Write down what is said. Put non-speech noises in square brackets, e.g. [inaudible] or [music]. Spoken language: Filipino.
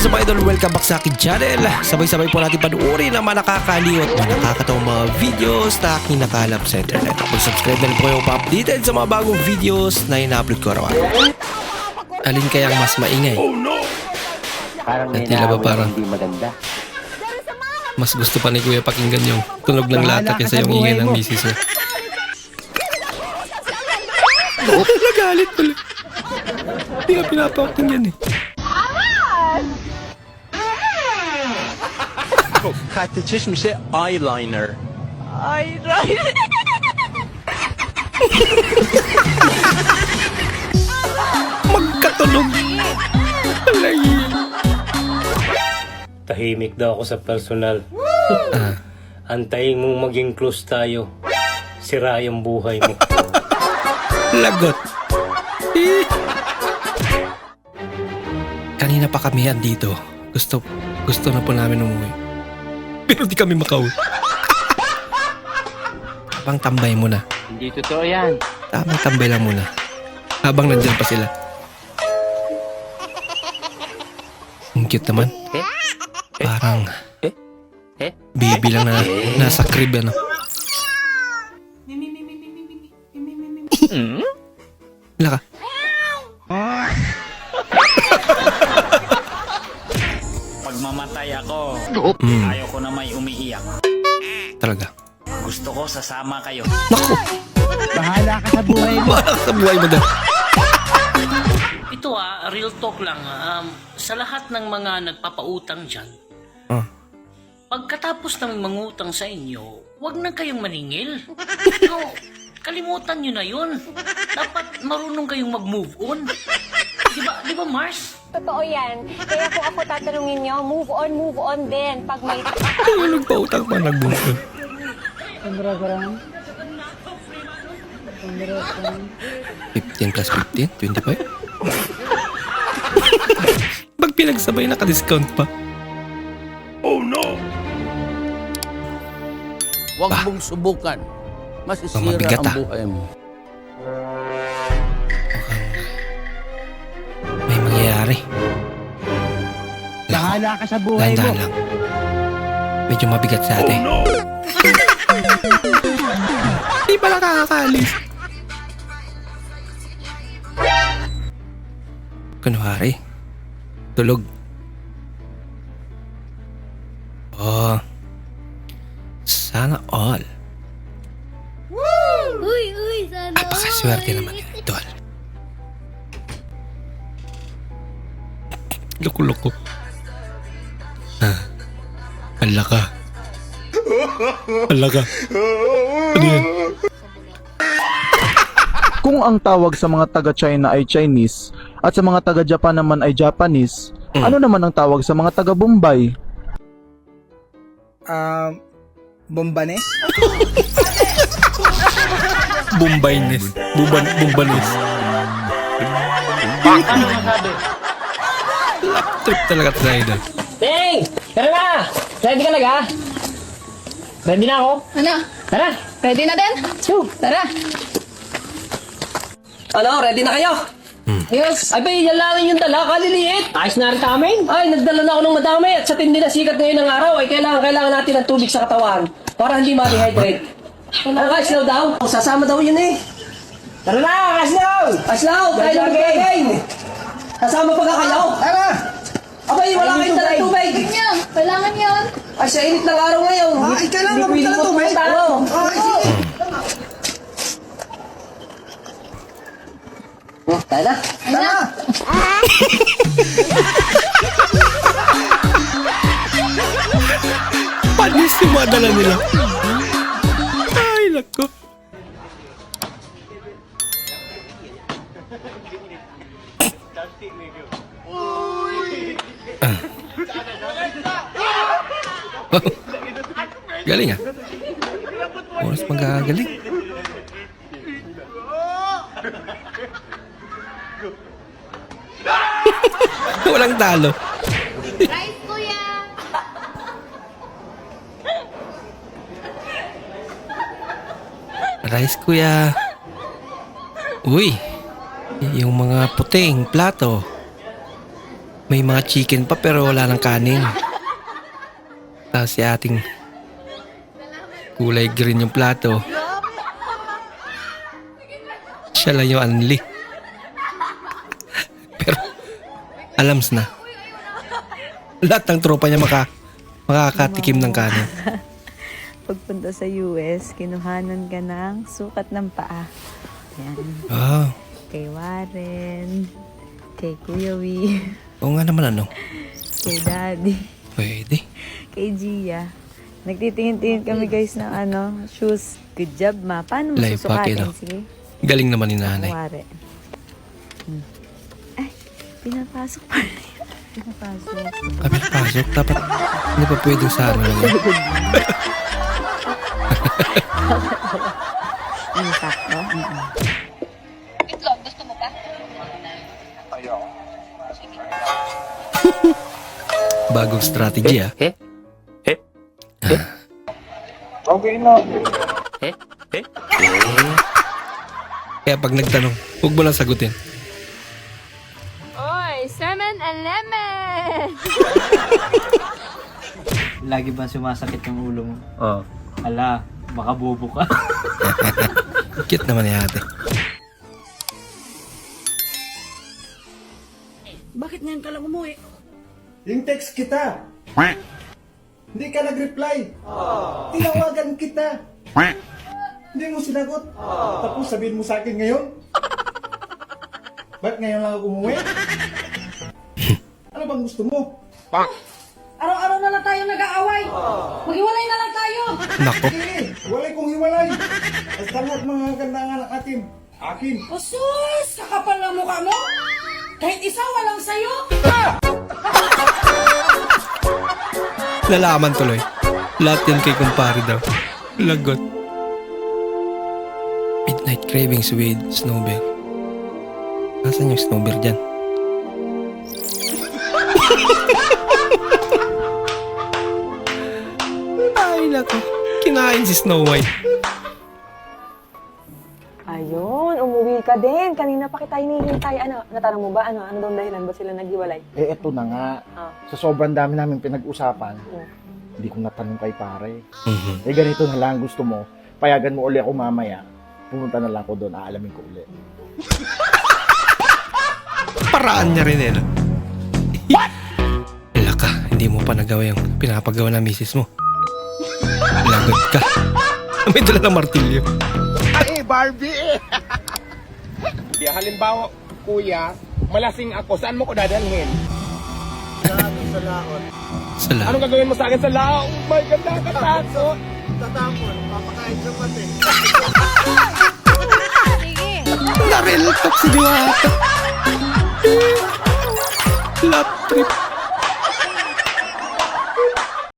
is up idol? Welcome back sa akin channel. Sabay-sabay po natin panuorin ang mga nakakaliw at mga nakakatawang mga videos na aking nakalap sa internet. Mag-subscribe na rin po kayo pa-updated sa mga bagong videos na ina-upload ko araw-araw. Alin kayang mas maingay? Parang At may tila ba parang- hindi maganda. Mas gusto pa ni Kuya pakinggan yung tunog ng lata kaysa yung ingay ng misis niya. Nagalit pala. Hindi ka pinapakinggan eh. Kaçış bir şey eyeliner. Magkatunog. Alay. Tahimik daw ako sa personal. Ah, Antayin mong maging close tayo. Sira yung buhay mo. lagot. Eh. Kanina pa kami yan dito. Gusto, gusto na po namin umuwi. Pero di kami makauwi. Habang tambay muna. Hindi totoo yan. Tamang tambay lang muna. Habang nandyan pa sila. Ang cute naman. Eh? Parang Eh? Eh? baby lang na nasa crib ano. Wala ako, Mm, ayaw ko na may umiiyak. talaga. Gusto ko sasama kayo. Naku! Bahala ka sa buhay mo. Bahala ka sa buhay mo daw. Ito ah, real talk lang. ah. Um, sa lahat ng mga nagpapautang dyan, Ah. pagkatapos ng mangutang sa inyo, wag na kayong maningil. [laughs] no, kalimutan nyo na yun. Dapat marunong kayong mag-move on. Di ba, di ba Mars? Totoo yan. Kaya kung ako tatanungin nyo, move on, move on din. Pag may Ay, nagpautang pa nagbungkol. 15 plus 15? 25? Pag pinagsabay, naka-discount pa. Huwag Bah. mong subukan. Masisira Mabigat, ang ah. buhay mo. Bahala ka sa buhay mo. lang. Medyo mabigat sa atin. Di pala nakakaalis. Kunwari, tulog. Oh, sana all. Uy, uy, sana Napakaswerte naman yun, idol. Loko-loko. Ah. Ala ka. Ano yan? Kung ang tawag sa mga taga-China ay Chinese at sa mga taga-Japan naman ay Japanese, Mm. ano naman ang tawag sa mga taga-Bombay? Um, Bombanes? Bumbaynes. Buban, bumbanes. Ano masabi? Trip talaga sa idol. Ting! Tara na! Ready ka na ga? Ready na ako? Ano? Tara! Ready na din? Tara. Ano? Ready na kayo? Yes. Ay ba, yan lang yung dala, kaliliit. Ayos na rin amin. Ay, nagdala na ako ng madami at sa tindi na sikat ngayon ng araw ay kailangan, kailangan natin ng tubig sa katawan para hindi ma-dehydrate. Ano ka, Slow daw? Sasama daw yun eh. Tara na, Kaslaw! Kaslaw, tayo na mag-game. Sasama pa ka kayo? Tara! Abay, wala kayong dalang tubig. Yan. Kailangan yan. Ay, sa init ng araw ngayon. Ay, kailangan Hindi mo pwedeng magdala tubig. magpunta, ano? Oh, tayo na. Tara! [laughs] Panis yung mga dala nila. Ay, nako. Ah. [laughs] Galing ah. Oras magagaling. [laughs] Walang talo. Rice, kuya. Rice kuya. Uy, yung mga puting plato. May mga chicken pa pero wala ng kanin. Tapos si ating kulay green yung plato. Siya lang yung anli. Pero alams na. Lahat ng tropa niya maka, makakatikim ng kanin. [laughs] Pagpunta sa US, kinuhanan ka ng sukat ng paa. Yan. Ah, Kay Warren, kay Kuya Wee, oo nga naman ano. [laughs] kay Daddy, Pwede. kay Gia. Nagtitingin-tingin kami guys ng ano, shoes. Good job, ma. Paano mo Life hack, susukatin? no? Sige. Galing naman ni nanay. Wari. Hmm. Ay, pinapasok pa rin. [laughs] pinapasok. Kami pasok. Dapat hindi pa pwedeng sa ano. Ano [laughs] sakto? [laughs] Bagong strategy ah. Eh? Eh? Okay na. Eh? Eh? Kaya pag nagtanong, huwag mo lang sagutin. Oy, salmon and lemon! Lagi ba sumasakit yung ulo mo? Oh. Ala, baka bobo ka. [laughs] Cute naman ni ate. Bakit ngayon ka lang umuwi? Yung text kita. Hindi ka nag-reply. Tinawagan kita. Hindi mo sinagot. Tapos sabihin mo sa akin ngayon. Ba't ngayon lang ako umuwi? Ano bang gusto mo? Araw-araw na lang tayo nag-aaway. Maghiwalay na lang tayo. Nako, Sige, walay kong hiwalay. Basta lahat mga ganda ng anak natin. Akin. Osus! Kakapal ng mukha mo? Kahit isa walang sayo? lalaman tuloy. Lahat yan kay kumpare daw. Lagot. Midnight Cravings with Snowbear. Nasaan yung Snowbear dyan? [laughs] Ay, nako. Kinain si Snow White. Ayun, ka din. Kanina pa kita hinihintay. Ano, natanong mo ba? Ano, ano daw dahilan ba sila naghiwalay? Eh, eto na nga. Ah. Sa sobrang dami namin pinag-usapan, Mm. hindi ko natanong kay pare. Mhm. Eh, ganito na lang gusto mo. Payagan mo uli ako mamaya. Pumunta na lang ako doon, aalamin ko uli. [laughs] Paraan niya rin eh. no? What? Wala ka, hindi mo pa nagawa yung pinapagawa ng misis mo. Lagot ka. [laughs] May dala ng martilyo. Ay, Barbie! [laughs] Di, halimbawa, kuya, malasing ako, saan mo ko dadalhin? Sa lahat. Anong gagawin mo sa akin sa lao? Oh my God, nakakatakot! Sige. Narel talk si Diwata. Lap trip.